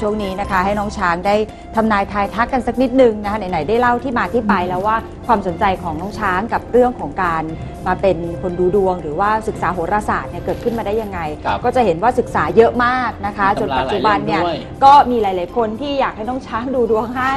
ช่วงนี้นะคะ ให้น้องช้างได้ทำนายทายทักกันสักนิดนึงนะคะไหนๆได้เล่าที่มาที่ไปแล้วว่าความสนใจของน้องช้างกับเรื่องของการมาเป็นคนดูดวง หรือว่าศึกษาโหราศาสตร์เนี่ยเกิดขึ้นมาได้ยังไง ครับก็จะเห็นว่าศึกษาเยอะมากนะคะจนตำราปัจจุบันเนี่ยหลายเล่มด้วย ก็มีหลาย ๆ คนที่อยากให้น้องช้างดูดวงให้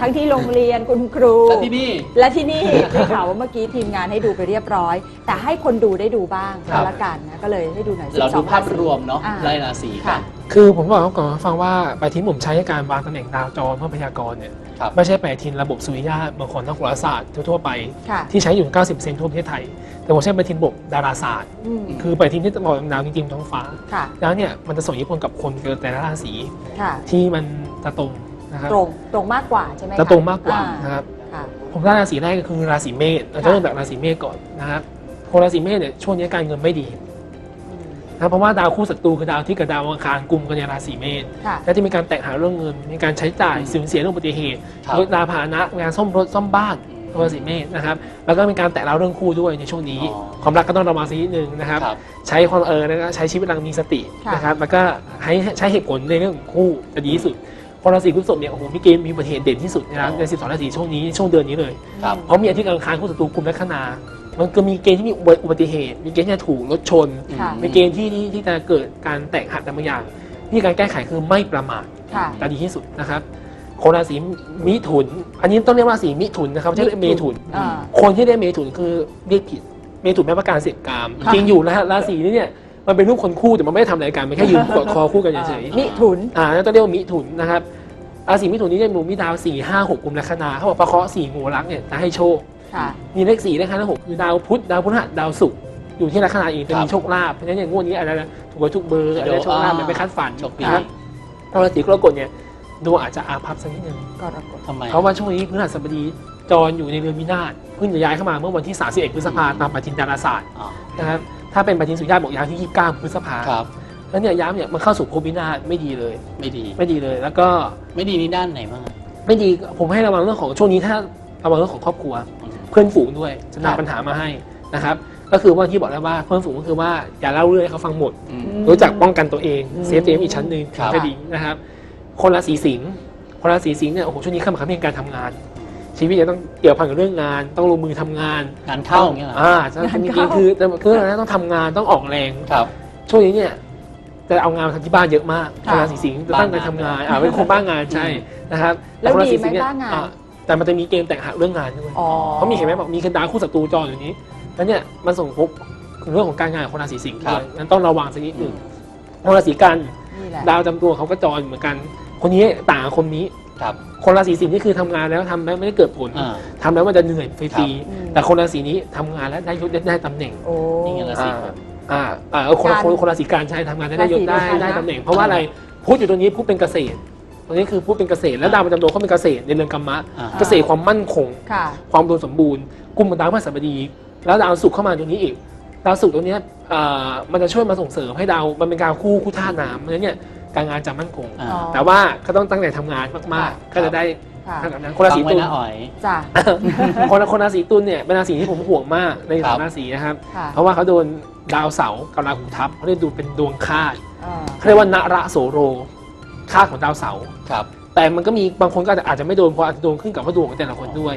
ทั้งที่โรงเรียนคุณครู และที่นี่ และที่นี่ ได้ข่าวว่าเมื่อกี้ทีมงานให้ดูไปเรียบร้อย แต่ให้คนดูได้ดูบ้างครัก็บแล้วกันนะก็เลยให้ดูหน่อยเราดู12ภาพรวมเนาะอ่ไล่ราศีกัค่ะน คือผมบอกก่อนว่าฟังว่าปฏิทินผมใช้ในการวางตำแหน่งดาวจรเพื่อพยากรณ์เนี่ยครับไม่ใช่ปฏิทินระบบสุริยะบางคนนักโหราศาสตร์ทั่วๆไปค่ะที่ใช้อยู่ 90%ทั่วประเทศไทย แต่ผมใช้ปฏิทินระบบดาราศาสตร์ อืมคือปฏิทินที่บอกดาวจริงๆท้องฟ้า ค่ะแล้วเนี่ยมันจะส่งอิทธิพลกับคนเกิดแต่ละราศีค่ะ ที่มันจะตรงนะครับตรงตรงมากกว่าใช่ไหมคจะตรงมากกว่าอ่นะครับ ค่ะ ผมได้ราศีแรกก็คือราศีเมษเราจะเริ่มจากราศีเมษก่อนนะครับคนราศีเมษเนี่ยช่วงนี้การเงินไม่ดีอืม นะเพราะว่าดาวคู่ศัตรูคือดาวที่กับดาวอังคารกลุ่มกันในราศีเมษค่ะ และจะมีการแตกหาเรื่องเงิน มีการใช้จ่ายสูญเสียเรื่องอุบัติเหตุครับ รถดาพาหนะงานซ่อมรถซ่อมบ้านราศีเมษนะครับแล้วก็มีการแตะเล่าเรื่องคู่ด้วยในช่วงนี้ อ๋อ ความรักก็ต้องระวังสักนิดนึงนะครับ ครับ ใช้ความเออแล้วก็ใช้ชีวิตรังมีสติค่ะ นะครับแล้วก็ให้ใช้เหตุผลในเรื่องของคู่จะดีที่สุดคนราศีพฤษภเนี่ยโอ้โหมีเกณฑ์มีอุบัติเหตุเด่นที่สุดนะครับอ๋อใน 12 ราศีช่วงนี้ช่วงเดือนนี้เลย ครับ เพราะมีอาทิตย์อังคารคู่ศัตรูกลุ่มลัคนา มันก็มีเกณฑ์ที่มีอุบัติเหตุ มีเกณฑ์ที่จะถูกรถชน ค่ะ มีเกณฑ์ที่ที่ที่จะเกิดการแตกหักแต่บางอย่างที่การแก้ไขคือไม่ประมาทค่ะ จะดีที่สุดนะครับคนราศีมิถุน อันนี้ต้องเรียกว่าราศีมิถุนนะครับไม่ใช่เมถุน อ่า คนที่ได้เมถุนคือเรียกผิด เมถุนแปลว่าการเสพกาม ค่ะ จริงอยู่นะฮะราศีนี้เนี่ยมันเป็นรูปคนคู่แต่มันไม่ได้ทำอะไรกันมันแค่ยืนกอดคอคู่กันเฉยมิถุนๆอ่านั่นต้องเรียกว่ามิถุนนะครับราศีมิถุนนี้เนี่ยมีดาวสี่ห้าหกกลุ่มลัคนาเขาบอกประเคราะห์สี่งูรักเนี่ยจะให้โชค ค่ะ มีเลขสี่เลขห้าเลขหกคือดาวพุธดาวพฤหัสดาวศุกร์อยู่ที่ลัคนาเองจะครัมีบโชคลาภเพราะฉะนั้นอย่างงวดนี้อาจจะถูกหวยทุกเบอร์อาจจะโชคลาภมันไม่คาดฝันโชคดีนะครับพอราศีกรกฎเนี่ยดวงอาจจะอาภัพสักนิดนึงกรกฎทำไมเพราะว่าช่วงนี้พฤหัสบดีจรอยู่ในเรือนวินาศเพิ่งจะย้ายเข้ามาเมื่อวันที่ 31 พฤษภาตามปฏิทินดาราศาสตร์อ๋อนะครับถ้าเป็นปฏิทินสุริยะบอกย้ายที่ 29 พฤษภาครับแล้วเนี่ยย้ายเนี่ยมันเข้าสู่ภพวินาศไม่ดีเลย ไม่ดีไม่ดีเลยแล้วก็ไม่ดีนี่ด้านไหนบ้างอะไม่ดีผมให้ระวังเรื่องของช่วงนี้ถ้าระวังเรื่องของครอบครัวอืม เพื่อนฝูงด้วยจะครับนำปัญหามาให้นะครับ ก็คือว่าที่บอกแล้วว่าเพื่อนฝูงก็คือว่าอย่าเล่าเรื่องให้เขาฟังหมดอืมอืมรู้จักป้องกันตัวเองอืมเซฟตัวเองอีกชั้นหนึ่งครับจะดีนะครับ คนราศีสิงห์คนราศีสิงห์เนี่ยโอ้โหช่วงนี้เข้ามาในการทำงาน ชีวิตจะต้องเกี่ยวพันกับเรื่องงาน ต้องลงมือทำงานงานเข้าอย่างเงี้ยเหรออ่าจะมีเกณฑ์คือคืออะไรนะต้องทำงานต้องออกแรงครับ ช่วงนี้เนี่ยจะเอางานมาทำที่บ้านเยอะมากคค่ะนราศีสิงห์จะตั้งใจทำงานบ้างงานอ่าเป็นคนบ้างงานใช่นะครับแล้วคนรศีดีไหมสิงห์เนี่ยบ้างงานอ่ แต่มันจะมีเกณฑ์แตกหักเรื่องงานด้วยอ๋อเขามีเห็นไหมบอกมีคันดาวคู่ศัตรูจรอยู่นี้แล้วเนี่ยมันส่งผลถึงเรื่องของการงานของคนราศีสิงห์ครัด้วบยงั้นต้องระวังสักนิดหนึ่งคนราศีกันนี่แหละดาวจำตัวเขาก็จรเหมือนกัน คนนี้ต่างกับคนนี้ครับคนราศีสิงห์นี่คือทำงานแล้วทำแล้วไม่ได้เกิดผลอ่าทำแล้วมันจะเหนื่อยฟครัรีบอืมๆแต่คนราศีนี้ทำงานแล้วได้ยศได้ได้ตำแหน่งโอ้นี่ไงราศีอ่าอ่าอ่าเออคนการคนคนราศีกันใช่ทำงานได้ได้ยศได้ราศีเดียวกันนะได้ตำแหน่ง เพราะว่าอะไรพุธอยู่ตรงนี้พุธเป็นเกษตร ตรงนี้คือพุธเป็นเกษตรแล้วดาวประจำตัวเขาเป็นเกษตรในเรือนกรรมะ อ่า เกษตรความมั่นคง ค่ะ ความอุดมสมบูรณ์กุมกับดาวพฤหัสบดี แล้วดาวศุกร์เข้ามาตรงนี้อีก ดาวศุกร์ตรงเนี้ยเอ่อมันจะช่วยมาส่งเสริมให้ดาวมันเป็นการคู่คู่ท่าน้ำเพราะฉะนั้นเนี่ยการงานจะมั่นคง อ่าอ๋อ แต่ว่าก็ต้องตั้งใจทำงานมากๆ ก็จะได้ค่ะขนาดนั้นคนราศีฟังไว้ตุล นะอ๋อย จ้ะ คนคนราศีตุลเนี่ยเป็นราศีที่ผมห่วงมากในครัสามบราศีนะครับ ค่ะเพราะว่าเขาโดนดาวเสาร์กับราหูทับเขาเรียกดูเป็นดวงคาดอ่าเขาเรียกว่านระโสโร คาดของดาวเสาร์ครับ แต่มันก็มีบางคนก็อาจจะไม่โดนเพราะอาจจะโดนขึ้นกับว่าดวงของแต่ละคนด้วย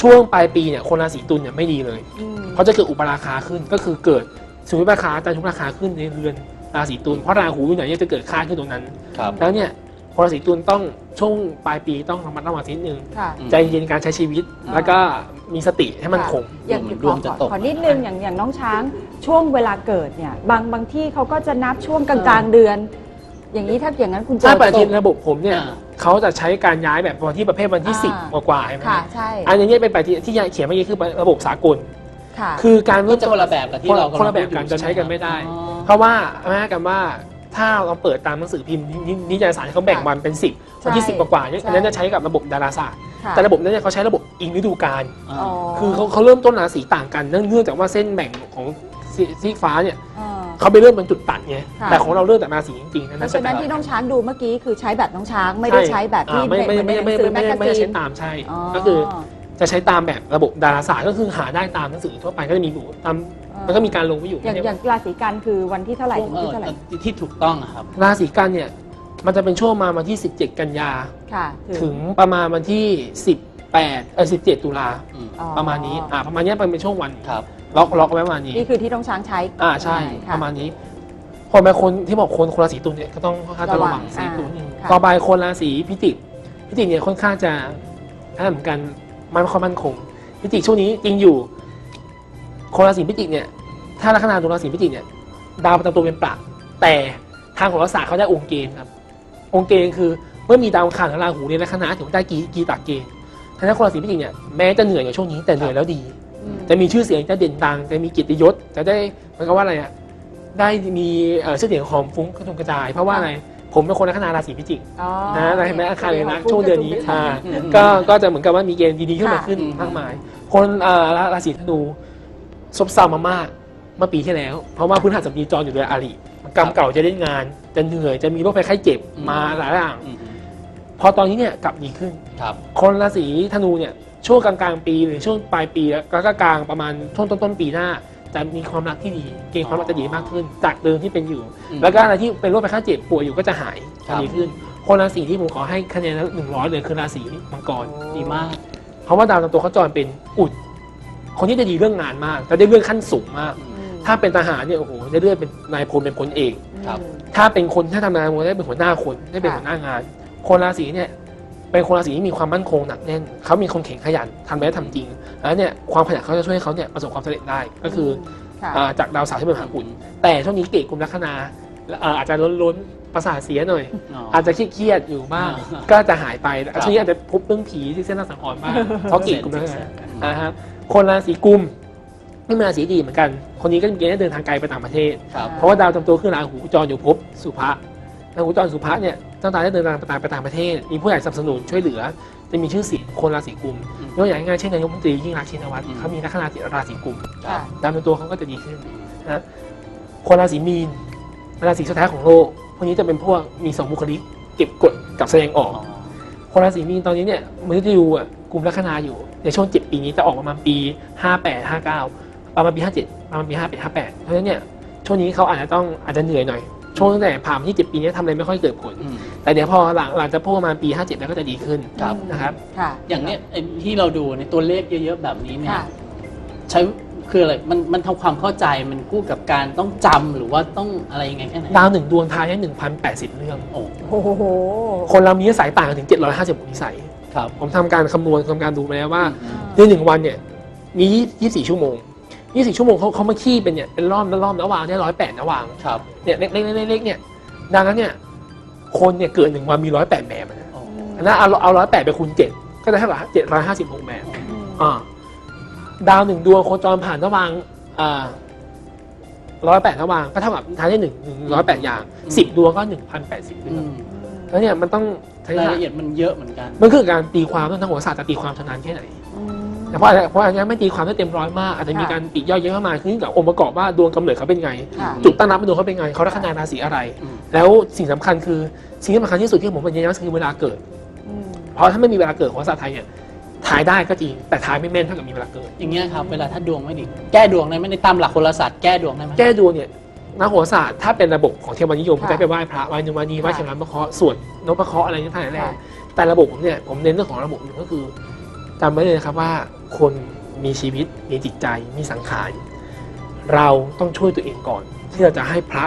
ช่วงปลายปีเนี่ยคนราศีตุลเนี่ยไม่ดีเลยอืมเขาจะเกิดอุปราคาขึ้นก็คือเกิดสุริยราคาจันทรุราคาขึ้นในเรือนราศีตุลเพราะราหูอยู่ไหนเนี่ยจะเกิดค่าขึ้นตรงนั้น ครับ แล้วเนี่ยคนราศีตุลต้องช่วงปลายปีต้องระมัดระวังนิดนึง ค่ะ อืม ใจเย็นในการใช้ชีวิตอ่า แล้วก็มีสติให้มันคง อย่างเหมือนขดอวงจะขอตก ขอนิดนึงอย่างอย่างน้องช้างช่วงเวลาเกิดเนี่ย บางบางที่เขาก็จะนับช่วงกลางๆเดือน อย่างนี้ถ้าอย่างนั้นคุณเจถ้าอปฏิทินระบบผมเนี่ยอ่าเขาจะใช้การย้ายแบบวันที่ประเภทวันที่อ่า10 กว่าๆใช่ไหมค่ะใช่อันนี้เป็นปฏิทินที่เขียนเมื่อกี้คือระบบสากลค่ะคือการก็จะคนละแบบกับที่เรากำลังคนละแบบพูดอยู่กันจะใช้กันไม่ได้อ๋อเพราะว่าแม้กันว่าถ้าเราเปิดตามหนังสือพิมพ์นินิยายสารเขาแบ่งวันเป็น 10วันที่ใช่10 กว่าๆเนี่ยใช่อันนั้นจะใช้กับระบบดาราศาสตร์ค่ะแต่ระบบนั้นเนี่ยเขาใช้ระบบอิงฤดูกาลอ่าอ๋อคือเขาเขาเริ่มต้นราศีต่างกันเนื่องเนื่องจากว่าเส้นแบ่งของซีซีกฟ้าเนี่ยอ่า เขาไปเริ่มเป็นจุดตัดไงค่ะ แต่ของเราเริ่มจากราศีจริงๆนะเพนั่นราะจะฉะนั้นเป็ที่น้องช้างดูเมื่อกี้คือใช้แบบน้องช้างไม่ได้ใช้แบบที่อ่าไม่ไม่เหมืไม่อนในหนัไม่งสือไม่แมกไม่กาไม่ได้ซีใช้นตามใช่อ๋อก็คือจะใช้ตามแบบระบบดาราศาสตร์ก็คือหาได้ตามหนังสือทั่วไปก็จะมีอยู่ตามมันก็มีการลงไว้อยู่อย่างอย่างราศีกันคือวันที่เท่าไหร่ถึงเอที่อเท่าไหร่ที่ถูกต้องอะครับราศีกันเนี่ยมันจะเป็นช่วงมาวันที่ 17 กันยาค่ะ ถึงประมาณวันที่ 18เออ17 ตุลาอืมอ๋อประมาณนี้อ่าประมาณเนี้ยเป็นช่วงวันครับ ล็อกล็อกไว้ประมาณนี้ นี่คือที่ต้องช้างใช้อ่าใช่ค่ประมาณนี้คนบางคนที่บอกคนคนราศีตุลเนี่ยก็ต้องค่อนข้างจะระวังระวังสีตุลอ่าค่ะ ต่อไปคนราศีพิจิกพิจิกเนี่ยค่อนข้างจะถ้าเหมือนกันมันไม่ค่อยมั่นคงพิจิกช่วงนี้จริงอยู่ คนราศีพิจิกเนี่ย ถ้าลัคนาตัวราศีพิจิกเนี่ยดาวประจำตัวเป็นปลักแต่ทางโหราศาสตร์เขาได้องค์เกณฑ์ครับ องค์เกณฑ์คือเมื่อมีดาวอังคารและราหูในลัคนาถือว่าได้กีกีตักเกณฑ์ ฉะนั้นคนราศีพิจิกเนี่ยแม้จะเหนื่อยในช่วงนี้แต่เหนื่อยแล้วดีอืมจะมีชื่อเสียงจะเด่นดังจะมีเกียรติยศจะได้มันก็ว่าอะไรอะได้มีเอ่อชื่อเสียงของฟุ้งกระจงกระจาย เพราะว่าอะไรผมเป็นคนลัคนาราศีพิจิกอ๋อนะเห็นไหมอาคารเลยนะช่วงเดือนนี้ค่ะอ่าอืมก็ก็จะเหมือนกับว่ามีเกณฑ์ดีๆขึ้นมาค่ะขึ้นอืมมากมาย คนเอ่อราราศีธนูซบเซามามากเมื่อปีที่แล้ว เพราะว่าพื้นฐานสมดีจรอยู่ด้วยอาริกรรมเก่าจะเล่นงาน จะเหนื่อยจะมีโรคภัยไข้เจ็บมาหลายอย่างอืม พอตอนนี้เนี่ยกลับดีขึ้น ครับคนราศีธนูเนี่ยช่วงกลางๆปีหรือช่วงปลายปีแล้วก็กลางประมาณช่วงต้นๆปีหน้า จะมีความรักที่ดีเกณฑ์ความรักจะดีมากขึ้น จากเดิมที่เป็นอยู่อืมแล้วก็อะไรที่เป็นโรคภัยไข้เจ็บป่วยอยู่ก็จะหายครัจะบดีขึ้น คนราศีที่ผมขอให้คะแนนหนึ่งร้อยเลยคือราศีมังกรดีมาก เพราะว่าดาวตามตัวเขาจรเป็นอุด คนที่จะดีเรื่องงานมากจะได้เลื่อนขั้นสูงมากอืมอืมถ้าเป็นทหารเนี่ยโอ้โหจะเลื่อนเป็นนายพลเป็นพลเอก ครับ ถ้าเป็นคนถ้าทำงานมันได้เป็นหัวหน้าคนได้เป็นค่ะหัวหน้างาน คนราศีเนี่ยเป็นคนราศีที่มีความมั่นคงหนักแน่นเขามีคนแข็งขยันทำได้ทำจริงแล้วเนี่ยความขยันเขาจะช่วยให้เขาเนี่ยประสบความสำเร็จได้ก็คือค่ะอ่าจากดาวเสาร์ที่เป็นมหาอุดแต่ช่วงนี้เกตกลุ่มลัคนาอ่าอาจจะล้นๆประสาทเสียหน่อยอ๋ออาจจะเครียดๆอยู่บ้างอ่าก็จะหายไปครับช่วงนี้อาจจะพบเรื่องผีที่เส้นรางสังหรณ์บ้างเพราะเกตกลุ่มลัคนาอืมอ่าฮะคนราศีกุมนี่เป็นราศีดีเหมือนกัน คนนี้ก็มีเกณฑ์ได้เดินทางไกลไปต่างประเทศ ครับ เพราะว่าดาวจำตัวคือราหูจรอยู่ภพสุภะ ราหูจรสุภะเนี่ยตั้งแต่ได้เดินทางไปต่างไปต่างประเทศ มีผู้ใหญ่สนับสนุนช่วยเหลือ จะมีชื่อเสียงคนราศีกุมอืมยกอย่างง่ายๆเช่นนายกรัฐมนตรียิ่งรักษณ์ชินวัตรอืมเขามีลัคนาราศีกุมครับดาวจำตัวเขาก็จะดีขึ้นนะคนราศีมีนราศีสุดท้ายของโลกพวกนี้จะเป็นพวกมีสองบุคลิกเก็บกดกับแสดงออกอ๋อคนราศีมีนตอนนี้เนี่ยมนุษย์ยูอะกลุ่มลัคนาอยู่ในช่วงเจ็ดปีนี้จะออกประมาณปี 58 59 ประมาณปี 57 ประมาณปี 58 58 เพราะฉะนั้นเนี่ยช่วงนี้เขาอาจจะต้องอาจจะเหนื่อยหน่อย ช่วงตั้งแต่ผ่านมาที่7ปีนี้ทำอะไรไม่ค่อยเกิดผลอืมแต่เดี๋ยวพอหลังหลังจากพวกประมาณปี 57 แล้วก็จะดีขึ้นครับ นะครับ ค่ะ อย่างเนี้ยไอ้ที่เราดูในตัวเลขเยอะๆแบบนี้เนี่ยค่ะ ใช้คืออะไรมันมันทำความเข้าใจมันกู้กับการต้องจำหรือว่าต้องอะไรยังไงแค่ไหนดาวหนึ่งดวงทายให้1,080 เรื่อง โอ้โอ้โห คนเรามีนิสัยต่างกันถึง 750นิสัย ครับ ผมทำการคำนวณทำการดูมาแล้วว่า อืม ในหนึ่งวันเนี่ยมี 24 ชั่วโมง 24ชั่วโมงเขาเขามาขี้เป็นเนี่ยเป็นรอบละรอบละวางได้ร้อยแปดนะวางครับเนี่ยเล็กๆเล็กๆเนี่ยดังนั้นเนี่ยคนเนี่ยเกิดหนึ่งวันมีร้อยแปดแบบนะโอ้อันนั้นเอาเอาร้อยแปดไปคูณเจ็ดก็จะเท่ากับเจ็ดร้อยห้าสิบหกแบบอืมอ่าดาวหนึ่งดวงโคจรผ่านระหว่างอ่าร้อยแปดระหว่างก็เท่ากับทายได้หนึ่งหนึ่งร้อยแปดอย่างสิบดวงก็หนึ่งพันแปดสิบเรื่อืองมแล้วเนี่ยมันต้องใช้รายหลัละกเอียดมันเยอะเหมือนกัน มันคือการตีความต้องทางโหราศาสตร์จะตีความชำนาญแค่ไหนอืม แต่เพราะอะไรเพราะอันนี้ไม่ตีความได้เต็มร้อยมาก อาจจะมีค่ะการปลีกย่อยเยอะมากขึ้นกับองค์ประกอบว่าดวงกำเนิดเขาเป็นไงค่ะจุดตั้งรับเป็นดวงเขาเป็นไงเขาลัคนาราศีอะไรอืมแล้วสิ่งสำคัญคือสิ่งที่สำคัญที่สุดที่ผมเป็นยันย้ำคือเวลาเกิดอืมเพราะถ้าไม่มีเวลาเกิดของภาษาไทยเนี่ยถ่ายได้ก็จริงแต่ถ่ายไม่แม่นเท่ากับมีเวลาเกิด อย่างเงี้ยครับเวลาถ้าดวงไม่ดีแก้ดวงได้ไหมในตามหลักโหราศาสตร์แก้ดวงได้ไหมแก้ดวงเนี่ยนักโหราศาสตร์ถ้าเป็นระบบของเทวนิยมค่ะจะไปไหว้พระไหว้นุมานีไหว้ค่ะเฉลิมพระเคราะห์สวดนพเคราะห์อะไรทั้งหลายแหละค่ะแต่ระบบผมเนี่ยผมเน้นเรื่องของระบบหนึ่งก็คือจำไว้เลยนะครับว่า คนมีชีวิตมีจิตใจมีสังขารเราต้องช่วยตัวเองก่อน ที่เราจะให้พระ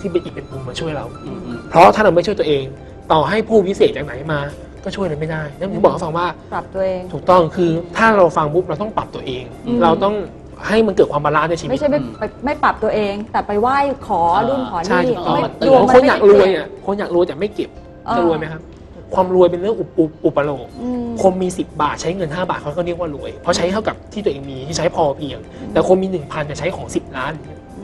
ที่เป็นอีกเป็นภูมิมาช่วยเราอืมอืมเพราะถ้าเราไม่ช่วยตัวเอง ต่อให้ผู้วิเศษจากไหนมา ก็ช่วยเราไม่ได้นั่นผมบอกให้ฟังว่าปรับตัวเองถูกต้องคือถ้าเราฟังปุ๊บเราต้องปรับตัวเองอืมเราต้องให้มันเกิดความบาลานซ์ในชีวิไม่ตใช่ไม่ไปไม่ปรับตัวเอง แต่ไปไหว้ขออ่ารุ่นขอใช่นี่ถูกต้องไม่มาเตืดอนวงบางมัคนไม่อยากได้รวยเปลี่อะคนอยากรวยแต่ไม่เก็บเออจะรวยไหมครับ ความรวยเป็นเรื่องอุปอุปอุปโลกอืม คนมี 10 บาทใช้เงิน 5 บาทเขาก็เรียกว่ารวย เพราะใช้เท่ากับที่ตัวเองมีที่ใช้พอเพียง แต่คนมี 1,000จะใช้ของ 10 ล้าน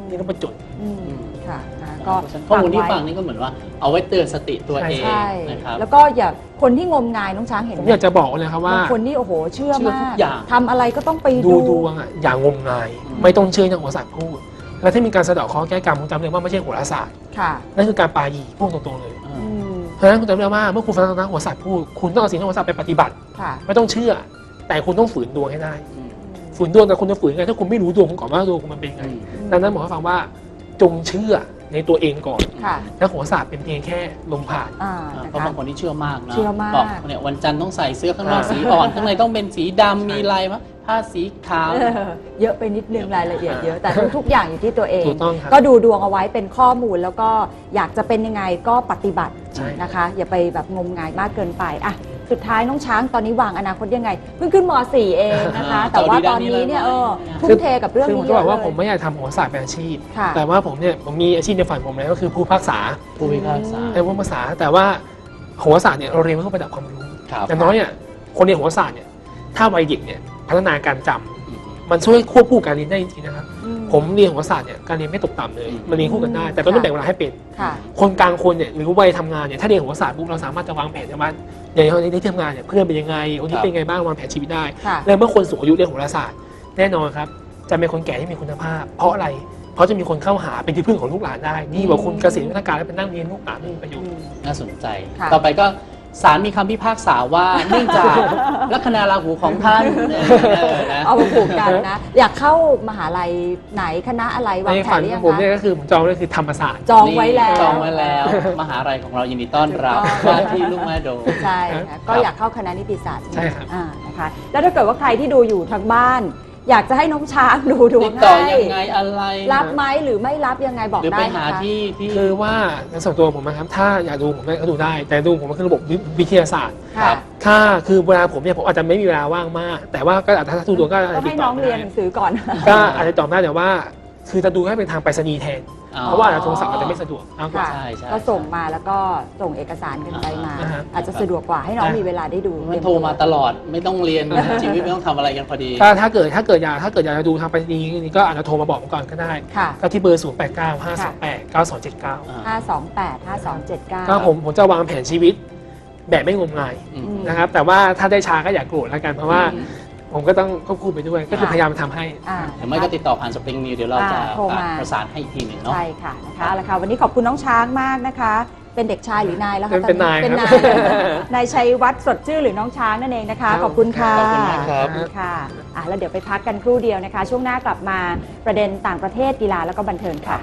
นี่ต้องประจด อืมค่ะนะก็ข้อมูลที่ไว้ฟังนี่ก็เหมือนว่าเอาไว้เตือนสติตัวเองใช่นะครับ แล้วก็อย่าคนที่งมงายน้องช้างเห็นผมไหมอยากจะบอกเลยครับว่า บางคนนี่โอ้โหเชื่อเชื่อมาทุกกอย่าง ทำอะไรก็ต้องไปดูดู ดวงอะอย่างงมงาย อืม ไม่ต้องเชื่อนักโหราศาสตร์พูด แล้วถ้ามีการสะเดาะเคราะห์แก้กรรมคุณจำเลยว่าไม่ใช่โหราศาสตร์ค่ะนั่นคือการปายีพูดตรงๆเลยเออือม เพราะฉะนั้นคุณจำเลยว่าเมื่อคุณฟังนักโหราศาสตร์พูดคุณต้องเอาสิ่งที่นักโหราศาสตร์ไปปฏิบัติ ค่ะไม่ต้องเชื่อ แต่คุณต้องฝืนดวงให้ได้อืมฝืนดวงแต่คุณจะฝืนไงถ้าคุณไม่รู้ดวงคุณก่อนว่าดวงคุณมันเป็นไงอืมดังนั้นหมอให้ฟังว่าจงเชื่อในตัวเองก่อนค่ะและโหราศาสตร์เป็นเพียงแค่ลมผ่าน อ่าอ่านะเพราะคะ บางคนที่เชื่อมากนะเชื่อมาก บอกเนี่ยวันจันทร์ต้องใส่เสื้อข้างนอกอ่าสีอ่อนข้างในต้องเป็นสีดำมีลายมะ ผ้าสีขาว เออเยอะไปนิดนึงรายละเอียดเยอะแต่ทุกๆอย่างอยู่ที่ตัวเอง ถูกต้องครับก็ดูดวงเอาไว้เป็นข้อมูลแล้วก็อยากจะเป็นยังไงก็ปฏิบัติใช่ นะคะ อย่าไปแบบงมงายมากเกินไปอะสุดท้ายน้องช้างตอนนี้วางอนาคตยังไง เพิ่งขึ้นม .4 เองนะคะอ่าแต่ว่าจะตเอาอนดีนี้ด้านนี้เนี่ยเลยเออนะทุ่มเทกับเรื่องคือผมนี้จะบอกว่าเยะผมไม่อยากทำโหราศาสตร์เป็นอาชีพ ค่ะแต่ว่าผมเนี่ยผมมีอาชีพในฝันผมเลยก็คือผู้พิพากษาผู้พิพากษาเป็นผู้พิพากษา แต่ว่าโหราศาสตร์เนี่ยเราเรียนเพื่อประดับความรู้ครับ อย่างน้อยเนี่ยคนเรียนโหราศาสตร์เนี่ยถ้าวัยเด็กเนี่ย พัฒนาการจำอืมมันช่วยควบคู่การเรียนได้จริงๆนะครับอืผมเรียนโหราศาสตร์เนี่ยการเรียนไม่ตกต่ำเลยอืมมันเรียนคู่กันได้ แต่ก็ต้องแบ่งเวลาให้เป็นค่ะคนกลางคนเนี่ยหรือวัยทำงานเนี่ยถ้าเรียนโหราศาสตร์ปุ๊บเราสามารถจะวางแผนได้ว่าอย่างในที่ทำงานเนี่ยเพื่อนเป็นยังไงคนนี้เป็นยังไงบ้างวางแผนชีวิตได้ค่ะแล้วเมื่อคนสูงอายุเรียนโหราศาสตร์แน่นอนครับจะเป็นคนแก่ที่มีคุณภาพ เพราะอะไรเพราะจะมีคนเข้าหาเป็นที่พึ่งของลูกหลานได้ดีกว่าคุณเกษียณราชการแล้วไปนั่งเรียนลูกหลานไม่มีประโยชน์น่าสนใจค่ะต่อไปก็ ศาลมีคำพิพากษาว่า เนื่องจากลัคนาราหูของท่านเออนะ เอามาผูกกันนะ อยากเข้ามหาลัยไหนคณะอะไรวางในแผฝันนหรือยังผมเนี่ยคะ ก็คือผมจองไว้คือธรรมศาสตร์ จองไว้แล้ว จองไว้แล้ว มหาลัยของเรายินดีต้อนรับถูกต้อง ว่าที่ลูกแม่โดม ใช่ครัค่ะบก็อยากเข้าคณะนิติศาสตร์ใช่ครับ อ่านะคะ แล้วถ้าเกิดว่าใครที่ดูอยู่ทางบ้าน อยากจะให้น้องช้างดูดวติงดต่อให้ยังไงอะไรรับไหมหรือไม่รับยังไงบอกหรือได้ไปนะหาคะ ที่ที่ คือว่าในส่วนตัวผมนะครับ ถ้าอยากดูผมก็ดูได้ แต่ดูผมก็คือระบบวิทยาศาสตร์ครัค่ะบถ้าคือเวลาผมเนี่ยผมอาจจะไม่มีเวลาว่างมาก แต่ว่าก็อาจจะถ้าดูดวงก็อาจก็จะติให้ดต่น้อองไม่เรียนได้หนังสือก่อน ก็อาจจะตอบได้แต่ว่า คือจะดูให้เป็นทางไปรษณีย์แทนอ๋อ เพราะว่าโทรศัพท์อาจจะไม่สะดวกมากกว่า ค่ะใช่ใช่ก็ส่งมาแล้วก็ส่งเอกสารกันไปมา อ่าฮะ อาจจะสะดวกกว่าให้น้องอ่ามีมีเวลาได้ดูมันโทรมาตลอดไม่ต้องเรียนชีวิตไม่ต้องทำอะไรกันพอดี ถ้าถ้าเกิดถ้าเกิดอยากถ้าเกิดอยากจะดูทางไปรษณีย์นี่ก็อาจจะโทรมาบอกผมก่อนก็ได้ ค่ะ ก็ที่เบอร์ 0 8 9 5 2 8 9 2 7 9 528 5279 ก็ผมผมจะวางแผนชีวิตแบบไม่งมงายอืมอืมนะครับ แต่ว่าถ้าได้ช้าก็อย่ากโกรธแล้วกันเพราะว่า ผมก็ต้องควบคู่ไปด้วยก็คือค่ะพยายามทำให้ อ่าหรือไม่ก็ติดต่อผ่านสปริงนิวเดี๋ยวเราจะอ่าโทรมา ประสานให้อีกทีหนึ่งเนาะ ใช่ค่ะนะคะเอาละค่ะวันนี้ขอบคุณน้องช้างมากนะคะ เป็นเด็กชายหรือนายแล้วคะเป็นเป็นตอนายเป็นครับนายนายชัยวัฒน์สดชื่อหรือน้องช้างนั่นเองนะคะขอบคุณค่ะขอบคุณมากครับ ขอบณค่ะอะแล้วเดี๋ยวไปพักกันครู่เดียวนะคะ ช่วงหน้ากลับมาประเด็นต่างประเทศกีฬาแล้วก็บันเทิงค่ะ